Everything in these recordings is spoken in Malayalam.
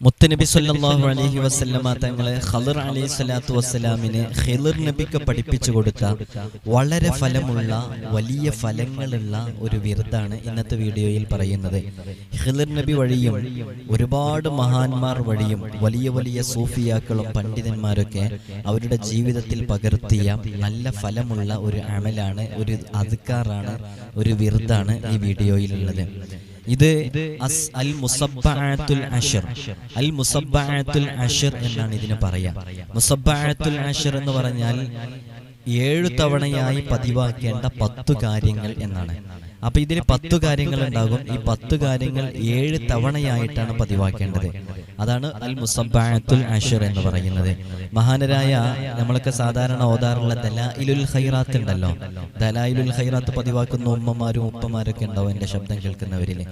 മുത്തനബി സല്ലാഹു അലഹി വസല്ലമ തങ്ങളെ ഖലിർ അലി സ്വലാത്തു വസ്സലാമിന് ഖലിർ നബിക്ക് പഠിപ്പിച്ചു കൊടുത്ത വളരെ ഫലമുള്ള വലിയ ഫലങ്ങളുള്ള ഒരു വിരുദ്ധാണ് ഇന്നത്തെ വീഡിയോയിൽ പറയുന്നത്. ഖലിർ നബി വഴിയും ഒരുപാട് മഹാന്മാർ വഴിയും വലിയ വലിയ സൂഫിയാക്കളും പണ്ഡിതന്മാരൊക്കെ അവരുടെ ജീവിതത്തിൽ പകർത്തിയ നല്ല ഫലമുള്ള ഒരു അമലാണ് ഒരു അതുക്കാറാണ് ഒരു വിരുദ്ധാണ് ഈ വീഡിയോയിലുള്ളത്. ഇത് അൽ മുസബ്ബഅത്തുൽ അഷർ. അൽ മുസബ്ബഅത്തുൽ അഷർ എന്നാണ് ഇതിനെ പറയാ. മുസബ്ബഅത്തുൽ അഷർ എന്ന് പറഞ്ഞാൽ ഏഴു തവണയായി പതിവാക്കേണ്ട പത്തു കാര്യങ്ങൾ എന്നാണ്. അപ്പൊ ഇതിൽ പത്തു കാര്യങ്ങൾ ഉണ്ടാകും. ഈ പത്തു കാര്യങ്ങൾ ഏഴ് തവണയായിട്ടാണ് പതിവാക്കേണ്ടത്. അതാണ് അൽ മുസബാത്തുൽ അഷർ എന്ന് പറയുന്നത്. മഹാനരായ നമ്മളൊക്കെ സാധാരണ ഓതാറുള്ള ദലായിലുൽ ഖൈറാത്ത് ഉണ്ടല്ലോ. ദലായിലുൽ ഖൈറാത്ത് പതിവാക്കുന്ന ഉമ്മമാരും ഉപ്പമാരൊക്കെ ഉണ്ടാവും എന്റെ ശബ്ദം കേൾക്കുന്നവരിൽ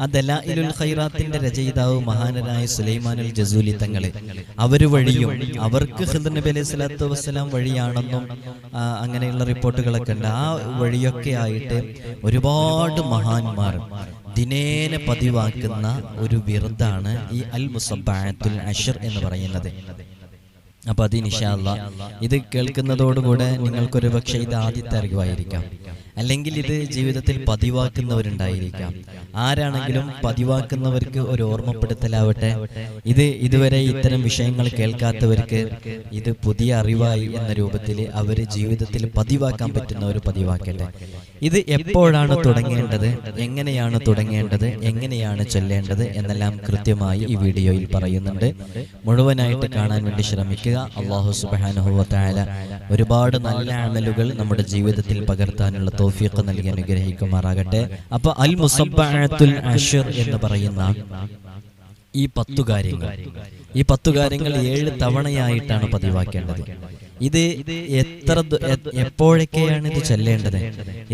ആ ദലായിലുൽ ഖൈറാത്തിന്റെ രചയിതാവ് മഹാനരായ സുലൈമാനുൽ ജസൂലി തങ്ങളെ. അവർ വഴിയും അവർക്ക് ഹിദർ നബി അലൈഹി സ്വലാത്തു വസ്സലാം വഴിയാണെന്നും അങ്ങനെയുള്ള റിപ്പോർട്ടുകളൊക്കെ ഉണ്ട്. ആ വഴിയൊക്കെ ആയിട്ട് ഒരുപാട് മഹാന്മാർ ദിനേന പതിവാക്കുന്ന ഒരു വിറുതാണ് ഈ അൽ മുസബ്ബഅത്തുൽ അഷർ എന്ന് പറയുന്നത്. അപ്പൊ അത് ഇൻഷാല്ല ഇത് കേൾക്കുന്നതോടുകൂടെ നിങ്ങൾക്കൊരു പക്ഷേ ഇത് ആദ്യത്തെ അറിവായിരിക്കാം. അല്ലെങ്കിൽ ഇത് ജീവിതത്തിൽ പതിവാക്കുന്നവരുണ്ടായിരിക്കാം. ആരാണെങ്കിലും പതിവാക്കുന്നവർക്ക് ഒരു ഓർമ്മപ്പെടുത്തലാവട്ടെ. ഇത് ഇതുവരെ ഇത്തരം വിഷയങ്ങൾ കേൾക്കാത്തവർക്ക് ഇത് പുതിയ അറിവായി എന്ന രൂപത്തിൽ അവർ ജീവിതത്തിൽ പതിവാക്കാൻ പറ്റുന്ന ഒരു പതിവാക്കട്ടെ. ഇത് എപ്പോഴാണ് തുടങ്ങേണ്ടത്? എങ്ങനെയാണ് തുടങ്ങേണ്ടത്? എങ്ങനെയാണ് ചൊല്ലേണ്ടത്? എന്നെല്ലാം കൃത്യമായി ഈ വീഡിയോയിൽ പറയുന്നുണ്ട്. മുഴുവനായിട്ട് കാണാൻ വേണ്ടി ശ്രമിക്കുക. അള്ളാഹു സുബാനുഹുവല ഒരുപാട് നല്ല അമലുകൾ നമ്മുടെ ജീവിതത്തിൽ പകർത്താനുള്ള തോഫീഖ് നൽകി അനുഗ്രഹിക്കുമാറാകട്ടെ. അപ്പൊ അൽ മുസബ്ബഅത്തുൽ അഷർ എന്ന് പറയുന്ന ഈ പത്തു കാര്യങ്ങൾ. ഈ പത്തു കാര്യങ്ങൾ ഏഴ് തവണയായിട്ടാണ് പതിവാക്കേണ്ടത്. ഇത് എത്ര എപ്പോഴൊക്കെയാണ് ഇത് ചൊല്ലേണ്ടത്?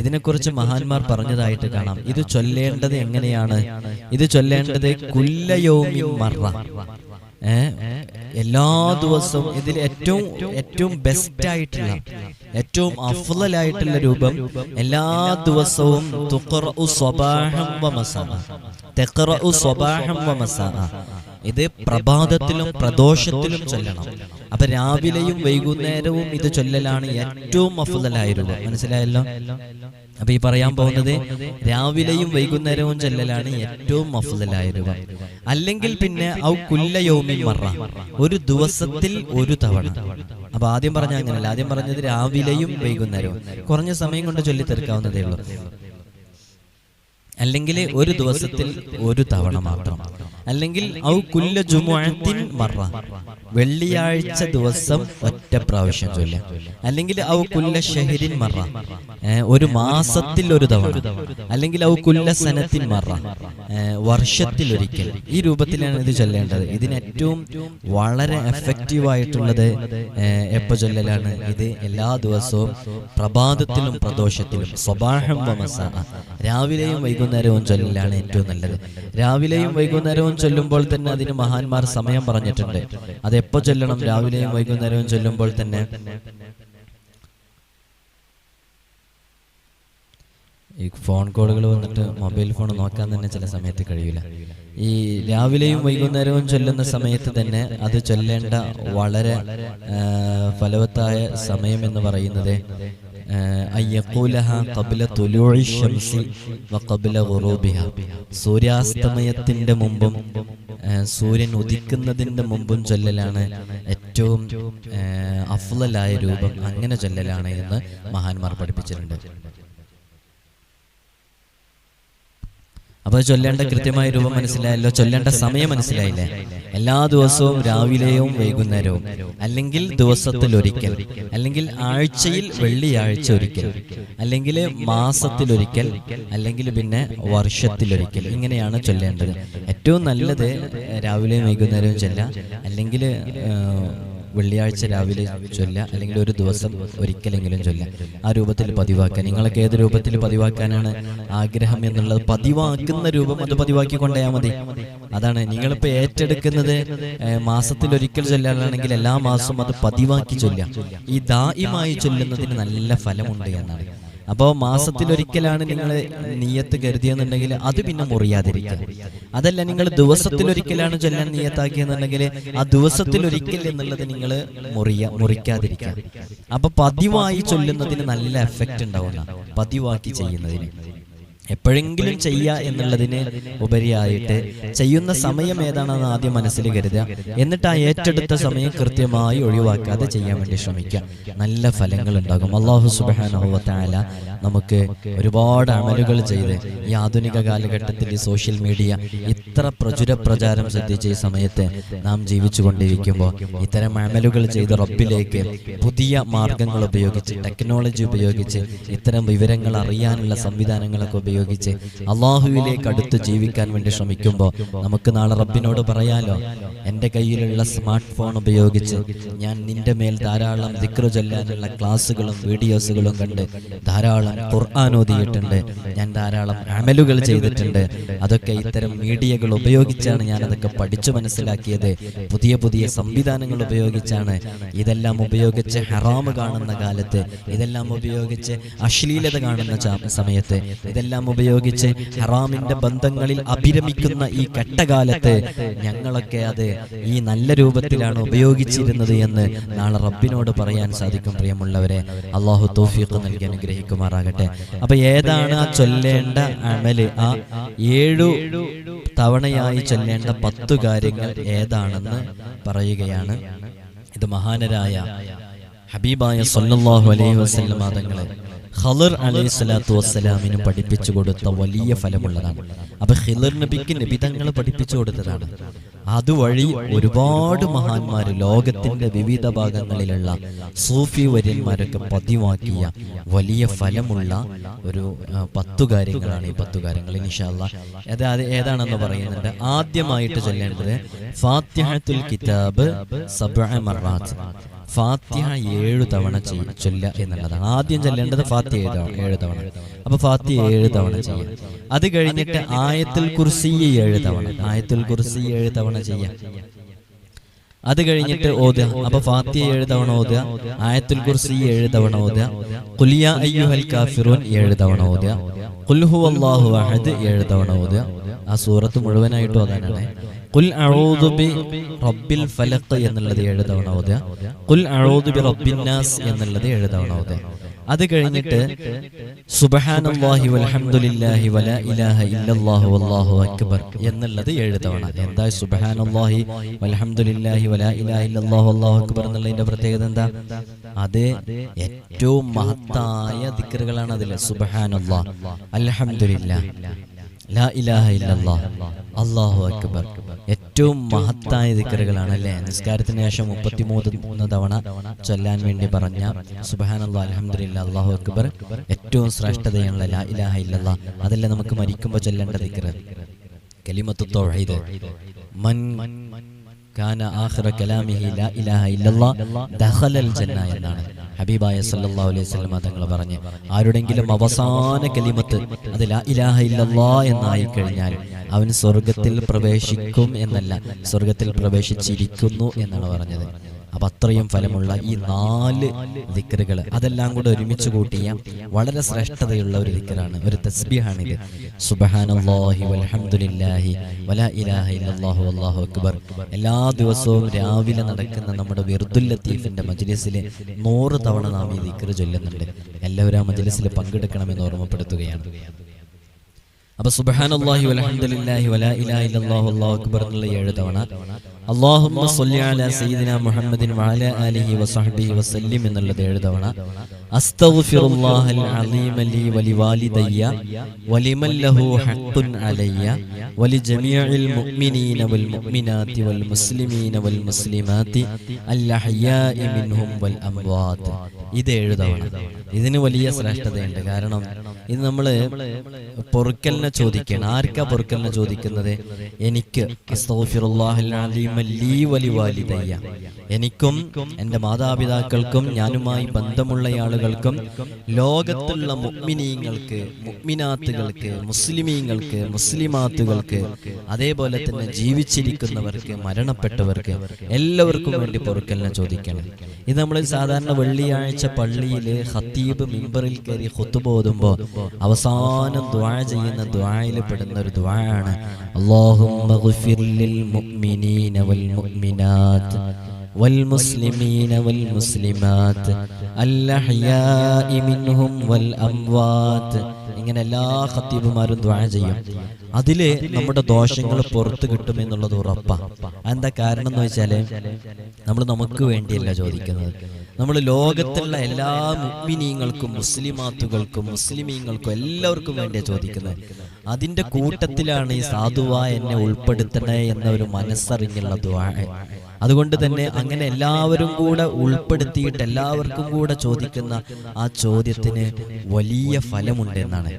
ഇതിനെക്കുറിച്ച് മഹാന്മാർ പറഞ്ഞതായിട്ട് കാണാം. ഇത് ചൊല്ലേണ്ടത് എങ്ങനെയാണ്? ഇത് ചൊല്ലേണ്ടത് കുല്ലയോമി മറ. എല്ലാ ദിവസവും ഇതിൽ ഏറ്റവും ഏറ്റവും ബെസ്റ്റ് ആയിട്ടുള്ള ഏറ്റവും അഫ്ലായിട്ടുള്ള രൂപം എല്ലാ ദിവസവും ഇത് പ്രഭാതത്തിലും പ്രദോഷത്തിലും ചൊല്ലണം. അപ്പൊ രാവിലെയും വൈകുന്നേരവും ഇത് ചൊല്ലലാണ് ഏറ്റവും അഫുതലായിരുന്നു മനസ്സിലായല്ലോ? അപ്പൊ ഈ പറയാൻ പോകുന്നത് രാവിലെയും വൈകുന്നേരവും ചൊല്ലലാണ് ഏറ്റവും അഫ്ളലായ രൂപം. അല്ലെങ്കിൽ പിന്നെ ഔ കുല്ലയോമി മറ. ഒരു ദിവസത്തിൽ ഒരു തവണ. അപ്പൊ ആദ്യം പറഞ്ഞ അങ്ങനല്ല. ആദ്യം പറഞ്ഞത് രാവിലെയും വൈകുന്നേരവും. കുറഞ്ഞ സമയം കൊണ്ട് ചൊല്ലി തീർക്കാവുന്നതേ ഉള്ളൂ അല്ലെങ്കിൽ ഒരു ദിവസത്തിൽ ഒരു തവണ മാത്രം. അല്ലെങ്കിൽ ഔ കുല്ല ജുമുഅത്തിൻ മറ. വെള്ളിയാഴ്ച ദിവസം ഒറ്റ പ്രാവശ്യം ചൊല്ലാം. അല്ലെങ്കിൽ ഔ കുല്ല ഷഹരിൻ മറ. ഒരു മാസത്തിൽ ഒരു തവണ. അല്ലെങ്കിൽ ഔ കുല്ല സനത്തിൻ മറ. വർഷത്തിൽ ഒരിക്കൽ ഈ രൂപത്തിലാണ് ഇത് ചൊല്ലേണ്ടത്. ഇതിന് ഏറ്റവും വളരെ എഫക്റ്റീവ് ആയിട്ടുള്ളത് എപ്പോൾ എപ്പോ ചൊല്ലലാണ്? ഇത് എല്ലാ ദിവസവും പ്രഭാതത്തിലും പ്രദോഷത്തിലും സ്വഭാഷം രാവിലെയും വൈകുന്നേരവും ചൊല്ലലാണ് ഏറ്റവും നല്ലത്. രാവിലെയും വൈകുന്നേരവും ചൊല്ലുമ്പോൾ തന്നെ അതിന് മഹാന്മാർ സമയം പറഞ്ഞിട്ടുണ്ട്. അത് എപ്പോ ചൊല്ലണം? രാവിലെയും വൈകുന്നേരവും ചൊല്ലുമ്പോൾ തന്നെ. ഈ ഫോൺ കോളുകൾ വന്നിട്ട് മൊബൈൽ ഫോൺ നോക്കാൻ തന്നെ ചില സമയത്ത് കഴിയില്ല. ഈ രാവിലെയും വൈകുന്നേരവും ചൊല്ലുന്ന സമയത്ത് തന്നെ അത് ചൊല്ലേണ്ട വളരെ ഫലവത്തായ സമയം എന്ന് പറയുന്നത് സൂര്യാസ്തമയത്തിന്റെ മുമ്പും സൂര്യൻ ഉദിക്കുന്നതിന്റെ മുമ്പും ചൊല്ലലാണ് ഏറ്റവും അഫ്ലലായ രൂപം. അങ്ങനെ ചൊല്ലലാണ് എന്ന് മഹാന്മാർ പഠിപ്പിച്ചിട്ടുണ്ട്. അപ്പൊ ചൊല്ലേണ്ട കൃത്യമായ രൂപം മനസ്സിലായല്ലോ ചൊല്ലേണ്ട സമയം മനസ്സിലായില്ലേ? എല്ലാ ദിവസവും രാവിലെയും വൈകുന്നേരവും അല്ലെങ്കിൽ ദിവസത്തിൽ ഒരിക്കൽ അല്ലെങ്കിൽ ആഴ്ചയിൽ വെള്ളിയാഴ്ച ഒരിക്കൽ അല്ലെങ്കിൽ മാസത്തിൽ ഒരിക്കൽ അല്ലെങ്കിൽ പിന്നെ വർഷത്തിലൊരിക്കൽ ഇങ്ങനെയാണ് ചൊല്ലേണ്ടത്. ഏറ്റവും നല്ലത് രാവിലെയും വൈകുന്നേരവും ചൊല്ല അല്ലെങ്കിൽ വെള്ളിയാഴ്ച രാവിലെ ചൊല്ല അല്ലെങ്കിൽ ഒരു ദിവസം ഒരിക്കലെങ്കിലും ചൊല്ല. ആ രൂപത്തിൽ പതിവാക്കുക. നിങ്ങൾക്ക് ഏത് രൂപത്തിൽ പതിവാക്കാനാണ് ആഗ്രഹം എന്നുള്ളത് പതിവാക്കുന്ന രൂപം അത് പതിവാക്കി കൊണ്ടുപോയാൽ മതി. അതാണ് നിങ്ങളിപ്പോൾ ഏറ്റെടുക്കുന്നത് മാസത്തിൽ ഒരിക്കൽ ചൊല്ലാനാണെങ്കിൽ എല്ലാ മാസവും അത് പതിവാക്കി ചൊല്ലുക. ഈ ദായിമായി ചൊല്ലുന്നതിന് നല്ല ഫലമുണ്ട് എന്നാണ്. അപ്പോൾ മാസത്തിലൊരിക്കലാണ് നിങ്ങൾ നീയത്ത് കരുതിയെന്നുണ്ടെങ്കിൽ അത് പിന്നെ മുറിയാതിരിക്കുക. അതല്ല നിങ്ങൾ ദിവസത്തിലൊരിക്കലാണ് ചൊല്ലാൻ നീയത്താക്കിയെന്നുണ്ടെങ്കിൽ ആ ദിവസത്തിലൊരിക്കൽ എന്നുള്ളത് നിങ്ങൾ മുറിയ മുറിക്കാതിരിക്കുക. അപ്പൊ പതിവായി ചൊല്ലുന്നതിന് നല്ല എഫക്റ്റ് ഉണ്ടാവുന്ന പതിവാക്കി ചെയ്യുന്നതിന്. എപ്പോഴെങ്കിലും ചെയ്യുക എന്നുള്ളതിന് ഉപരിയായിട്ട് ചെയ്യുന്ന സമയം ഏതാണെന്ന് ആദ്യം മനസ്സിൽ കരുതുക. എന്നിട്ട് ആ ഏറ്റെടുത്ത സമയം കൃത്യമായി ഒഴിവാക്കാതെ ചെയ്യാൻ വേണ്ടി ശ്രമിക്കുക. നല്ല ഫലങ്ങൾ ഉണ്ടാകും. അള്ളാഹു സുബാനുഭവത്തായ നമുക്ക് ഒരുപാട് അമലുകൾ ചെയ്ത് ഈ ആധുനിക കാലഘട്ടത്തിൽ ഈ സോഷ്യൽ മീഡിയ ഇത്ര പ്രചുര പ്രചാരം ശ്രദ്ധിച്ച ഈ സമയത്ത് നാം ജീവിച്ചു കൊണ്ടിരിക്കുമ്പോൾ ഇത്തരം അമലുകൾ ചെയ്ത് റബ്ബിലേക്ക് പുതിയ മാർഗങ്ങൾ ഉപയോഗിച്ച് ടെക്നോളജി ഉപയോഗിച്ച് ഇത്തരം വിവരങ്ങൾ അറിയാനുള്ള സംവിധാനങ്ങളൊക്കെ ഉപയോഗിച്ച് അള്ളാഹുവിലേക്ക് അടുത്ത് ജീവിക്കാൻ വേണ്ടി ശ്രമിക്കുമ്പോൾ നമുക്ക് നാളെ റബ്ബിനോട് പറയാലോ എന്റെ കയ്യിലുള്ള സ്മാർട്ട് ഫോൺ ഉപയോഗിച്ച് ഞാൻ നിന്റെ മേൽ ധാരാളം ദിക്റ് ചൊല്ലാനുള്ള ക്ലാസ്സുകളും വീഡിയോസുകളും കണ്ട് ധാരാളം ഖുർആൻ ഓതിയിട്ടുണ്ട് ഞാൻ ധാരാളം അമലുകൾ ചെയ്തിട്ടുണ്ട്. അതൊക്കെ ഇത്തരം മീഡിയകൾ ഉപയോഗിച്ചാണ് ഞാൻ അതൊക്കെ പഠിച്ചു മനസ്സിലാക്കിയത്. പുതിയ പുതിയ സംവിധാനങ്ങൾ ഉപയോഗിച്ചാണ് ഇതെല്ലാം ഉപയോഗിച്ച് ഹറാമ് കാണുന്ന കാലത്ത് ഇതെല്ലാം ഉപയോഗിച്ച് അശ്ലീലത കാണുന്ന സമയത്ത് ഇതെല്ലാം ഉപയോഗിച്ച് ഹറാമിന്റെ ബന്ധങ്ങളിൽ അഭിരമിക്കുന്ന ഈ കെട്ടകാലത്ത് ഞങ്ങളൊക്കെ അത് ഈ നല്ല രൂപത്തിലാണ് ഉപയോഗിച്ചിരുന്നത് എന്ന് നാളെ റബ്ബിനോട് പറയാൻ സാധിക്കും പ്രിയമുള്ളവരെ. അള്ളാഹു തോഫീഖ് നൽകി അനുഗ്രഹിക്കുമാറാകട്ടെ. അപ്പൊ ഏതാണ് ആ ചൊല്ലേണ്ട അമൽ? ആ ഏഴു തവണയായി ചൊല്ലേണ്ട പത്തു കാര്യങ്ങൾ ഏതാണെന്ന് പറയുകയാണ് ഇത് മഹാനരായ ഹബീബായ സൊല്ലാഹു അലൈഹി വസല്ലം തങ്ങളെ ഖളർ അലൈഹി സ്വലാത്തു വസ്സലാമിന് പഠിപ്പിച്ചു കൊടുത്ത വലിയ ഫലമുള്ളതാണ്. അപ്പൊ ഖിലർ നബിക്ക് നബി തങ്ങൾ പഠിപ്പിച്ചു കൊടുത്തതാണ്. അതുവഴി ഒരുപാട് മഹാന്മാർ ലോകത്തിന്റെ വിവിധ ഭാഗങ്ങളിലുള്ള സൂഫി വര്യന്മാരൊക്കെ പതിവാക്കിയ വലിയ ഫലമുള്ള ഒരു പത്തു കാര്യങ്ങളാണ് ഈ പത്തു കാര്യങ്ങൾ ഇനിഷാല്ല അതായത് അത് ഏതാണെന്ന് പറയുന്നത് ആദ്യമായിട്ട് ചൊല്ലേണ്ടത് ഫാത്യഹത്തുൽ കിതാബ് സബ്അ മറാത്ത്. ഫാത്തിഹ ഏഴു തവണ ചൊല്ല എന്നുള്ളതാണ് ആദ്യം ചൊല്ലേണ്ടത് ഫാത്തിഹ ഏഴ് തവണ. ഏഴ് തവണ. അപ്പൊ ഫാത്തിഹ ഏഴ് തവണ ചെയ്യാം. അത് കഴിഞ്ഞിട്ട് ആയത്തുൽ കുർസി ഏഴ് തവണ. ആയത്തുൽ കുർസി ഏഴ് തവണ ചെയ്യാം. അത് കഴിഞ്ഞിട്ട് ഓതുക. അപ്പൊ ഫാത്തിഹ ഏഴ് തവണ ഓതുക. ആയത്തുൽ കുർസി ഏഴ് തവണ ഓതുക. കുലിയ അയ്യുഹൽ കാഫിറൂൻ ഏഴ് തവണ ഓതുക. കുൽഹു അള്ളാഹു അഹദ് ഏഴ് തവണ ഓതുക. ആ സൂറത്ത് മുഴുവനായിട്ട് ഓതാനാണ് കുൽ അഊദു ബി റബ്ബിൽ ഫലഖ് എന്നുള്ളത് ഏഴ് തവണ ഓതുക കുൽ അഊദു ബി റബ്ബിൻ നാസ് എന്നുള്ളത് ഏഴ് തവണ ഓതുക അത്? കഴിഞ്ഞിട്ട് സുബ്ഹാനല്ലാഹി വൽഹംദുലില്ലാഹി വലാ ഇലാഹ ഇല്ലല്ലാഹു വല്ലാഹു അക്ബർ എന്നുള്ളത് ഏഴ് തവണ എന്താ സുബ്ഹാനല്ലാഹി വൽഹംദുലില്ലാഹി വലാ ഇലാഹ ഇല്ലല്ലാഹു വല്ലാഹു അക്ബർ എന്നുള്ളതിന്റെ പ്രത്യേകത എന്താ? അത് ഏറ്റവും മഹത്തായ ദിക്കറുകളാണ് അതിൽ സുബ്ഹാനല്ലാഹ്. അൽഹംദുലില്ലാ അല്ലാഹു അക്ബർ. ഏറ്റവും മഹത്തായ ദിക്കറുകളാണ് അല്ലേ നിസ്കാരത്തിന് ശേഷം മുപ്പത്തിമൂന്ന് തവണ ചൊല്ലാൻ വേണ്ടി പറഞ്ഞ സുബാനല്ലാ അലഹമില്ല അള്ളാഹു അക്ബർ. ഏറ്റവും ശ്രേഷ്ഠതയുള്ള ലാ ഇലാഹ ഇല്ലല്ലാ. അതല്ലേ നമുക്ക് മരിക്കുമ്പോൾ ചൊല്ലേണ്ട ദിക്കറ്? കലിമത്തു തൗഹീദ്. മൻ കാന ആഖിറ കലാമിഹി ലാ ഇലാഹ ഇല്ലല്ലാ ദഖലൽ ജന്ന എന്നാണ്. ഹബീബായ സല്ലല്ലാഹു അലൈഹി വസല്ലം തങ്ങൾ പറഞ്ഞു ആരുടെങ്കിലും അവസാന കലിമത്ത് അത് ലാ ഇലാഹ ഇല്ലല്ലാ എന്നായി കഴിഞ്ഞാൽ അവൻ സ്വർഗത്തിൽ പ്രവേശിക്കും എന്നല്ല സ്വർഗത്തിൽ പ്രവേശിച്ചിരിക്കുന്നു എന്നാണ് പറഞ്ഞത്. അപ്പൊ അത്രയും ഫലമുള്ള ഈ നാല് ദിക്കറുകൾ അതെല്ലാം കൂടെ ഒരുമിച്ച് കൂട്ടിയ വളരെ ശ്രേഷ്ഠതയുള്ള ഒരു ദിക്കറാണ് ഒരു തസ്ബിഹാണിത്. സുബ്ഹാനല്ലാഹി വൽഹംദുലില്ലാഹി വലാ ഇലാഹ ഇല്ലല്ലാഹു അല്ലാഹു അക്ബർ. എല്ലാ ദിവസവും രാവിലെ നടക്കുന്ന നമ്മുടെ വിർദുൽ ലത്തീഫിന്റെ മജ്ലിസിൽ നൂറ് തവണ നാം ഈ ദിക്കറ് ചൊല്ലുന്നുണ്ട്. എല്ലാവരും ആ മജ്ലിസിൽ പങ്കെടുക്കണമെന്ന് ഓർമ്മപ്പെടുത്തുകയാണ്. അപ്പൊ സുബ്ഹാനല്ലാഹി വൽഹംദുലില്ലാഹി വലാ ഇലാഹ ഇല്ലല്ലാഹു അല്ലാഹു അക്ബർ എന്നുള്ള ഏഴ് തവണ അല്ലാഹുമ്മ സ്വല്ലി അലാ സയ്യിദിന മുഹമ്മദിൻ വാല ആലിഹി വസഹ്ബിഹി വസല്ലിം എന്നുള്ളത് ഏഴ് തവണ അസ്തഗ്ഫിറുല്ലാഹൽ അലീമ ലി വലിവാലിദയ്യ വലിമൻ ലഹു ഹഖ്ഖുൻ അലയ്യ വലിജമീഇൽ മുഅ്മിനീന വൽ മുഅ്മിനാത്തി വൽ മുസ്ലിമീന വൽ മുസ്ലിമാത്തി അൽ അഹ്യാഇ മിൻഹും വൽ അംവാത് ഇത് ഏഴ് തവണ ഇതിന് വലിയ ശ്രേഷ്ഠതയുണ്ട്. കാരണം ഇത് നമ്മൾ പൊറുക്കലിനെ ചോദിക്കണം ആർക്കാ പൊറുക്കലിനെ ചോദിക്കുന്നത്? എനിക്ക്. എനിക്കും എന്റെ മാതാപിതാക്കൾക്കും ഞാനുമായി ബന്ധമുള്ള ആളുകൾക്കും ലോകത്തുള്ള മുഗ്മിനീങ്ങൾക്ക് മുഗ്മിനാത്തുകൾക്ക് മുസ്ലിമീങ്ങൾക്ക് മുസ്ലിമാത്തുകൾക്ക് അതേപോലെ തന്നെ ജീവിച്ചിരിക്കുന്നവർക്ക് മരണപ്പെട്ടവർക്ക് എല്ലാവർക്കും വേണ്ടി പൊറുക്കലിനെ ചോദിക്കണം ഇത് നമ്മൾ സാധാരണ വെള്ളിയാഴ്ച പള്ളിയിൽ ഹത്തീബ് മിമ്പറിൽ കയറി ഹുത്തുബോധുമ്പോൾ അവസാനം ദ്വാ ചെയ്യുന്ന ദ്വായിൽ പെടുന്ന ഒരു ദ്വായാണ് അല്ലാഹുമ്മ ഗുഫിർ ലിൽ മുഅ്മിനീന വൽ മുഅ്മിനാത്ത് والمسلمين والمسلمات الأحياء منهم والأموات ഇങ്ങനെ എല്ലാ ഖത്തീബുമാരും ദ്വാ ചെയ്യും അതില് നമ്മുടെ ദോഷങ്ങൾ പുറത്തു കിട്ടുമെന്നുള്ളത് ഉറപ്പാ എന്താ കാരണം എന്ന് വെച്ചാല് നമ്മൾ നമുക്ക് വേണ്ടിയല്ല ചോദിക്കുന്നത് നമ്മൾ ലോകത്തുള്ള എല്ലാ മുഗ്മിനീങ്ങൾക്കും മുസ്ലിമാത്തുകൾക്കും മുസ്ലിമീങ്ങൾക്കും എല്ലാവർക്കും വേണ്ടിയാണ് ചോദിക്കുന്നത്. അതിന്റെ കൂട്ടത്തിലാണ് ഈ സാധുവ എന്നെ ഉൾപ്പെടുത്തണേ എന്ന ഒരു മനസ്സറിഞ്ഞുള്ള ദ്വാ അതുകൊണ്ട് തന്നെ അങ്ങനെ എല്ലാവരും കൂടെ ഉൾപ്പെടുത്തിയിട്ട് എല്ലാവർക്കും കൂടെ ചോദിക്കുന്ന ആ ചോദ്യത്തിന് വലിയ ഫലമുണ്ടെന്നാണ്.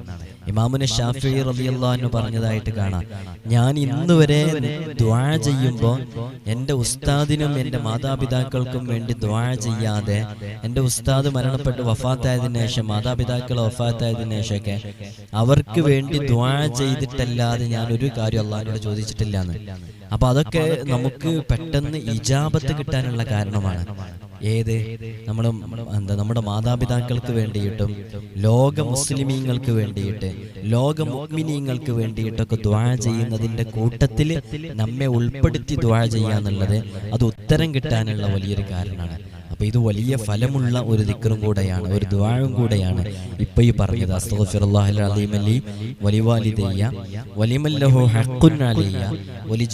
ഇമാമുന ഷാഫി റബിയല്ലാന്ന് പറഞ്ഞതായിട്ട് കാണാം. ഞാൻ ഇന്ന് വരെ ദ്വാ ചെയ്യുമ്പോൾ എന്റെ ഉസ്താദിനും എന്റെ മാതാപിതാക്കൾക്കും വേണ്ടി ദ്വാ ചെയ്യാതെ എന്റെ ഉസ്താദ് മരണപ്പെട്ട് വഫാത്തായതിനു ശേഷം മാതാപിതാക്കൾ വഫാത്തായതിനു ശേഷമൊക്കെ അവർക്ക് വേണ്ടി ദ്വാ ചെയ്തിട്ടല്ലാതെ ഞാൻ ഒരു കാര്യം അള്ളാഹിനോട് ചോദിച്ചിട്ടില്ല എന്ന് അപ്പൊ അതൊക്കെ നമുക്ക് പെട്ടെന്ന് ഇജാബത്ത് കിട്ടാനുള്ള കാരണമാണ്. ഏത്? നമ്മൾ എന്താ നമ്മുടെ മാതാപിതാക്കൾക്ക് വേണ്ടിയിട്ടും ലോക മുസ്ലിമീങ്ങൾക്ക് വേണ്ടിയിട്ട് ലോക മുഗ്മിനീങ്ങൾക്ക് വേണ്ടിയിട്ടൊക്കെ ദ്വാ ചെയ്യുന്നതിന്റെ കൂട്ടത്തിൽ നമ്മെ ഉൾപ്പെടുത്തി ദ്വാ ചെയ്യാന്നുള്ളത് അത് ഉത്തരം കിട്ടാനുള്ള വലിയൊരു കാരണമാണ്. അപ്പൊ ഇത് വലിയ ഫലമുള്ള ഒരു ദിക്കറും കൂടെയാണ് ഒരു ദ്വാഴും കൂടെയാണ് ഇപ്പൊ ഈ പറഞ്ഞത്. വലിവാലിദയ്യ വലിമല്ലഹു ഹഖുൻ അലിയ വലി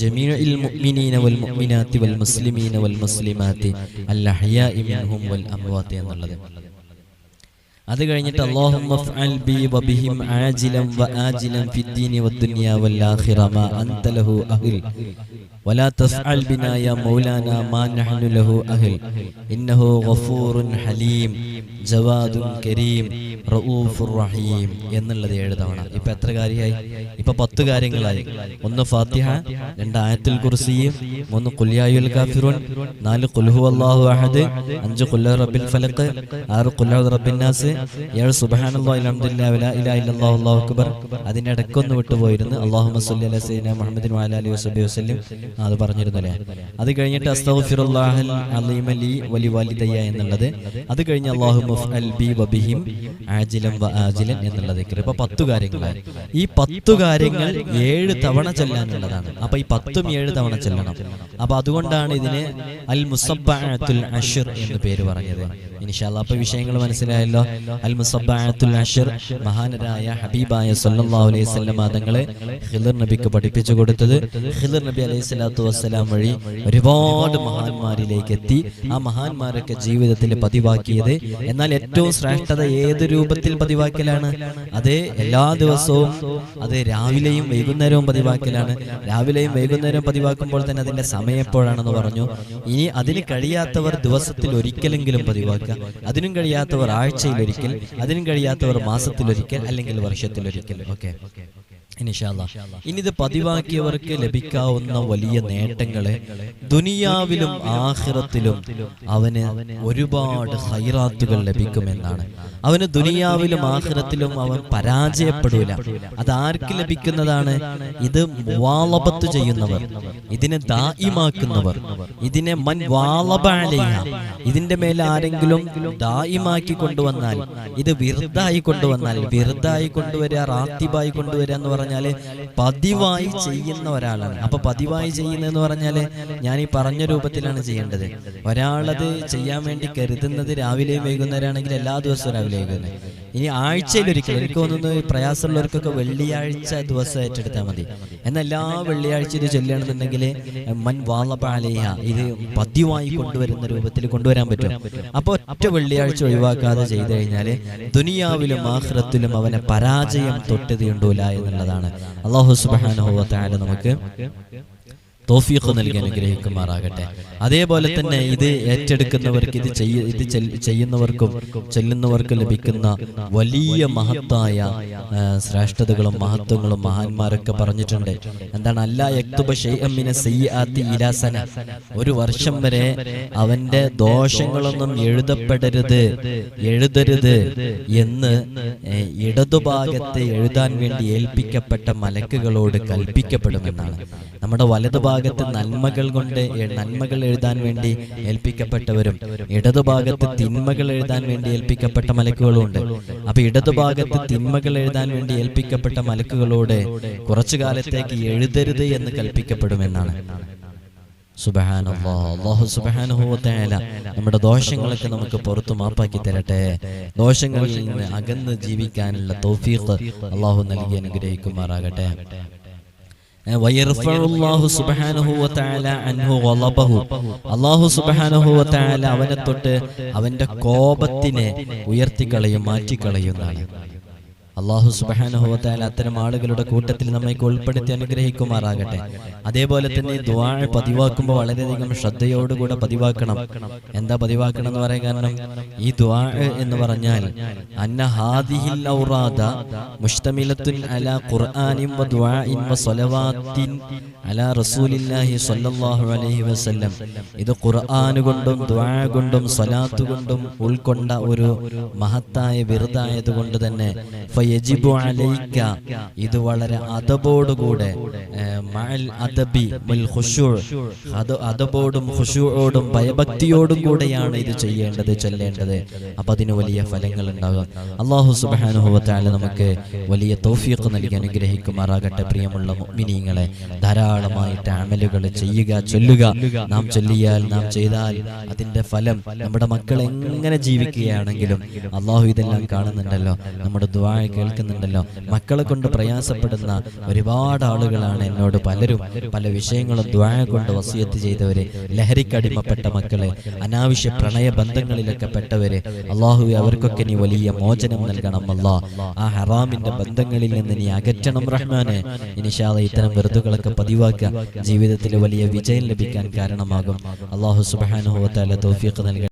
മുഅ്മിനീന വൽ മുഅ്മിനാത്തി വൽ മുസ്ലിമീന വൽ മുസ്ലിമാത്തി അൽ അഹ്യാഇ മിൻഹും വൽ അംവാത്തി എന്നുള്ളത്. അത് കഴിഞ്ഞിട്ട് എന്നുള്ളത് ഏഴ് തവണ. ഇപ്പൊ എത്ര കാര്യമായി ഇപ്പൊ പത്ത് കാര്യങ്ങളായി. ഒന്ന് ഫാത്തിഹ രണ്ട് ആയത്തുൽ കുർസിയും മൂന്ന് കുല്യായുൽ കാഫിറൂൻ നാല് കുൽഹു അള്ളാഹു അഹദ് അഞ്ച് ഖുൽ റബ്ബിൽ ഫലക്ക് ആറ് ഖുൽ റബിൻ നാസ് ഇല്ലല്ലാഹു അല്ലാഹു അക്ബർ. അതിന്റെ ഇടക്കൊന്ന് വിട്ടുപോയിരുന്നു. അല്ലാഹുമ്മ സ്വല്ലി അലാ സയ്യിദിന മുഹമ്മദിൻ വഅലാ അലിഹി വസല്ലി വസല്ലം. അത് പറഞ്ഞിരുന്നല്ലേ? അത് കഴിഞ്ഞിട്ട് അസ്തഗ്ഫിറുല്ലാഹൽ അലീം അലി വലി വാലിദയ്യ എന്നുള്ളത്. അത് കഴിഞ്ഞ് അല്ലാഹുമ്മ ഫഅൽ ബി വബിഹിം ആജിലൻ വ ആജിലൻ എന്നുള്ള ദിക്ർ ഇപ്പൊ പത്തു കാര്യങ്ങളായി. ഈ പത്തു കാര്യങ്ങൾ ഏഴ് തവണ ചെല്ലാനുള്ളതാണ്. അപ്പൊ ഈ പത്തും ഏഴ് തവണ ചെല്ലണം. അപ്പൊ അതുകൊണ്ടാണ് ഇതിന് അൽ മുസബ്ബഅത്തുൽ അഷ്ർ എന്ന് പേര് പറഞ്ഞത്. ഇനിഷാല്ല അപ്പൊ വിഷയങ്ങൾ മനസ്സിലായല്ലോ. അൽ മുസബ്ബഅത്തുൽ അഷർ മഹാനരായ ഹബീബായ സല്ലല്ലാഹു അലൈഹി വസല്ലം തങ്ങളെ ഖിദർ നബിക്ക് പഠിപ്പിച്ചു കൊടുത്തത്. ഖിദർ നബി അലൈഹി സ്വലാത്തു വസ്സലാം വഴി ഒരുപാട് മഹാന്മാരിലേക്ക് എത്തി. ആ മഹാന്മാരൊക്കെ ജീവിതത്തിൽ പതിവാക്കിയത്. എന്നാൽ ഏറ്റവും ശ്രേഷ്ഠത ഏത് രൂപത്തിൽ പതിവാക്കലാണ്? അത് എല്ലാ ദിവസവും അത് രാവിലെയും വൈകുന്നേരവും പതിവാക്കലാണ്. രാവിലെയും വൈകുന്നേരവും പതിവാക്കുമ്പോൾ തന്നെ അതിന്റെ സമയം എപ്പോഴാണെന്ന് പറഞ്ഞു. ഇനി അതിന് കഴിയാത്തവർ ദിവസത്തിൽ ഒരിക്കലെങ്കിലും പതിവാക്കുക. അതിനും കഴിയാത്തവർ ആഴ്ചയിൽ ഒരിക്കൽ അതിനും കഴിയാത്തവർ മാസത്തിലൊരിക്കൽ അല്ലെങ്കിൽ വർഷത്തിലൊരിക്കൽ. ഓക്കെ. ഇനിഷാല്ല ഇനി ഇത് പതിവാക്കിയവർക്ക് ലഭിക്കാവുന്ന വലിയ നേട്ടങ്ങളെ ദുനിയാവിലും ആഖിറത്തിലും അവന് ഒരുപാട് ഹൈറാത്തുകൾ ലഭിക്കുമെന്നാണ്. അവന് ദുനിയാവിലും ആഖിറത്തിലും അവൻ പരാജയപ്പെടൂല. അത് ആർക്ക് ലഭിക്കുന്നതാണ്? ഇത് വാളപത്ത് ചെയ്യുന്നവർ. ഇതിനെ ദായിമാക്കുന്നവർ. ഇതിനെ മൻ വാളപാലയ ഇതിന്റെ മേലെ ആരെങ്കിലും ദായിമാക്കി കൊണ്ടുവന്നാൽ ഇത് വിറുതായി കൊണ്ടുവന്നാൽ വിറുതായി കൊണ്ടുവരിക റാത്തിബായി കൊണ്ടുവരിക എന്ന് പറഞ്ഞാൽ പതിവായി ചെയ്യുന്ന ഒരാളാണ്. അപ്പൊ പതിവായി ചെയ്യുന്നതെന്ന് പറഞ്ഞാൽ ഞാൻ ഈ പറഞ്ഞ രൂപത്തിലാണ് ചെയ്യേണ്ടത്. ഒരാളത് ചെയ്യാൻ വേണ്ടി കരുതുന്നത് രാവിലെയും വൈകുന്നേരമാണെങ്കിൽ എല്ലാ ദിവസവും രാവിലെ വൈകുന്നേരം. ഇനി ആഴ്ചയിൽ ഒരിക്കൽ എനിക്ക് തോന്നുന്നു പ്രയാസമുള്ളവർക്കൊക്കെ വെള്ളിയാഴ്ച ദിവസം ഏറ്റെടുത്താൽ മതി. എന്നാൽ എല്ലാ വെള്ളിയാഴ്ച ഇത് ചൊല്ലുകയാണെന്നുണ്ടെങ്കിൽ മൻ വാളപാലയ ഇത് പതിവായി കൊണ്ടുവരുന്ന രൂപത്തിൽ കൊണ്ടുവരാൻ പറ്റും. അപ്പോൾ ഒറ്റ വെള്ളിയാഴ്ച ഒഴിവാക്കാതെ ചെയ്തു കഴിഞ്ഞാൽ ദുനിയാവിലും ആഹ്റത്തിലും അവനെ പരാജയം തൊട്ട് തീണ്ടൂല എന്നുള്ളതാണ്. അള്ളാഹു സുബാനുഭവത്തായ നമുക്ക് തോഫീഖ് നൽകി അനുഗ്രഹിക്കുമാറാകട്ടെ. അതേപോലെ തന്നെ ഇത് ഏറ്റെടുക്കുന്നവർക്ക് ഇത് ചെയ്യ ഇത് ചെയ്യുന്നവർക്കും ചെല്ലുന്നവർക്കും ലഭിക്കുന്ന വലിയ മഹത്തായ ശ്രേഷ്ഠതകളും മഹത്വങ്ങളും മഹാന്മാരൊക്കെ പറഞ്ഞിട്ടുണ്ട്. എന്താണ്? അല്ല യക്തുബ സയ്യാത്തി ഇലാസന ഒരു വർഷം വരെ അവന്റെ ദോഷങ്ങളൊന്നും എഴുതപ്പെടരുത് എഴുതരുത് എന്ന് ഇടതുഭാഗത്തെ ഇടതുഭാഗത്ത് എഴുതാൻ വേണ്ടി ഏൽപ്പിക്കപ്പെട്ട മലക്കുകളോട് കൽപ്പിക്കപ്പെടുമെന്നാണ്. നമ്മുടെ വലതുഭാഗത്ത് നന്മകൾ കൊണ്ട് നന്മകൾ എഴുതാൻ വേണ്ടി ഏൽപ്പിക്കപ്പെട്ടവരും ഇടതുഭാഗത്ത് തിന്മകൾ എഴുതാൻ വേണ്ടി ഏൽപ്പിക്കപ്പെട്ട മലക്കുകളും ഉണ്ട് അപ്പൊ ഇടതുഭാഗത്ത് തിന്മകൾ എഴുതാൻ വേണ്ടി ഏൽപ്പിക്കപ്പെട്ട മലക്കുകളോട് കുറച്ചു കാലത്തേക്ക് എഴുതരുത് എന്ന് കൽപ്പിക്കപ്പെടുമെന്നാണ്. നമ്മുടെ ദോഷങ്ങളൊക്കെ നമുക്ക് പുറത്തു മാപ്പാക്കി തരട്ടെ. ദോഷങ്ങളിൽ നിന്ന് അകന്ന് ജീവിക്കാനുള്ള തൗഫീഖ് അള്ളാഹു നൽകി അനുഗ്രഹിക്കുമാറാകട്ടെ. അവനെ തൊട്ട് അവന്റെ കോപത്തിനെ ഉയർത്തിക്കളയും മാറ്റിക്കളയുന്നതാണ് അള്ളാഹു സുബാനുഭവത്തായാലും അത്തരം ആളുകളുടെ കൂട്ടത്തിൽ നമ്മൾക്ക് ഉൾപ്പെടുത്തി അനുഗ്രഹിക്കുമാറാകട്ടെ. അതേപോലെ തന്നെ ദ്വാ പതിവാക്കുമ്പോൾ വളരെയധികം ശ്രദ്ധയോടുകൂടെ പതിവാക്കണം. എന്താ പതിവാക്കണം എന്ന് പറയാൻ കാരണം? ഈ ദ്വാ എന്ന് പറഞ്ഞാൽ അന്ന ഹാദിഹിൽ ഔറാദ മുഷ്തമിലത്തുൻ അല ഖുർആനിൻ വ ദുആഇൻ വ സ്വലവാത്തിൻ അല റസൂലില്ലാഹി സ്വല്ലല്ലാഹു അലൈഹി വസല്ലം. ഇത് ഖുർആൻ കൊണ്ടും ദുആ കൊണ്ടും സ്വലാത്ത് കൊണ്ടും ഉൾക്കൊണ്ട ഒരു മഹത്തായ വിറുതായത് കൊണ്ട് തന്നെ ഫയജിബു അലൈക ഇത് വളരെ അതബോടുകൂടെ കൂടെ മഅൽ അദബി വൽ ഖുശൂ അത് അതബോടും ഖുശൂഓടും ഭയഭക്തിയോടും കൂടെയാണ് ഇത് ചെയ്യേണ്ടത് ചെല്ലേണ്ടത്. അപ്പൊ അതിന് വലിയ ഫലങ്ങൾ ഉണ്ടാകും അള്ളാഹു തആല നമുക്ക് വലിയ തൗഫീഖ് നൽകി അനുഗ്രഹിക്കുമാറാകട്ടെ പ്രിയമുള്ള മുഅ്മിനീങ്ങളെ. ധാരാളമായിട്ട് അമലുകൾ ചെയ്യുക ചൊല്ലുക. നാം ചൊല്ലിയാൽ നാം ചെയ്താൽ അതിന്റെ ഫലം നമ്മുടെ മക്കൾ എങ്ങനെ ജീവിക്കുകയാണെങ്കിലും അള്ളാഹു ഇതെല്ലാം കാണുന്നുണ്ടല്ലോ. നമ്മുടെ ദ്വാ കേൾക്കുന്നുണ്ടല്ലോ. മക്കളെ കൊണ്ട് പ്രയാസപ്പെടുന്ന ഒരുപാട് ആളുകളാണ് എന്നോട് പലരും പല വിഷയങ്ങളും ദ്വായ കൊണ്ട് വസിയത്ത് ചെയ്തവര് ലഹരിക്കടിമപ്പെട്ട മക്കളെ അനാവശ്യ പ്രണയ ബന്ധങ്ങളിലൊക്കെ പെട്ടവര്. അള്ളാഹു അവർക്കൊക്കെ നീ വലിയ മോചനം നൽകണം അല്ലാ. ആ ഹറാമിന്റെ ബന്ധങ്ങളിൽ നിന്ന് നീ അകറ്റണം റഹ്മാനെ. ഇനിഷാദ ഇത്തരം വെറുതുകളൊക്കെ പതിവാക്കുക. ജീവിതത്തിൽ വലിയ വിജയം ലഭിക്കാൻ കാരണമാകും. അള്ളാഹു സുബാനുഭവത്താല തോഫിയൊക്കെ നൽകണം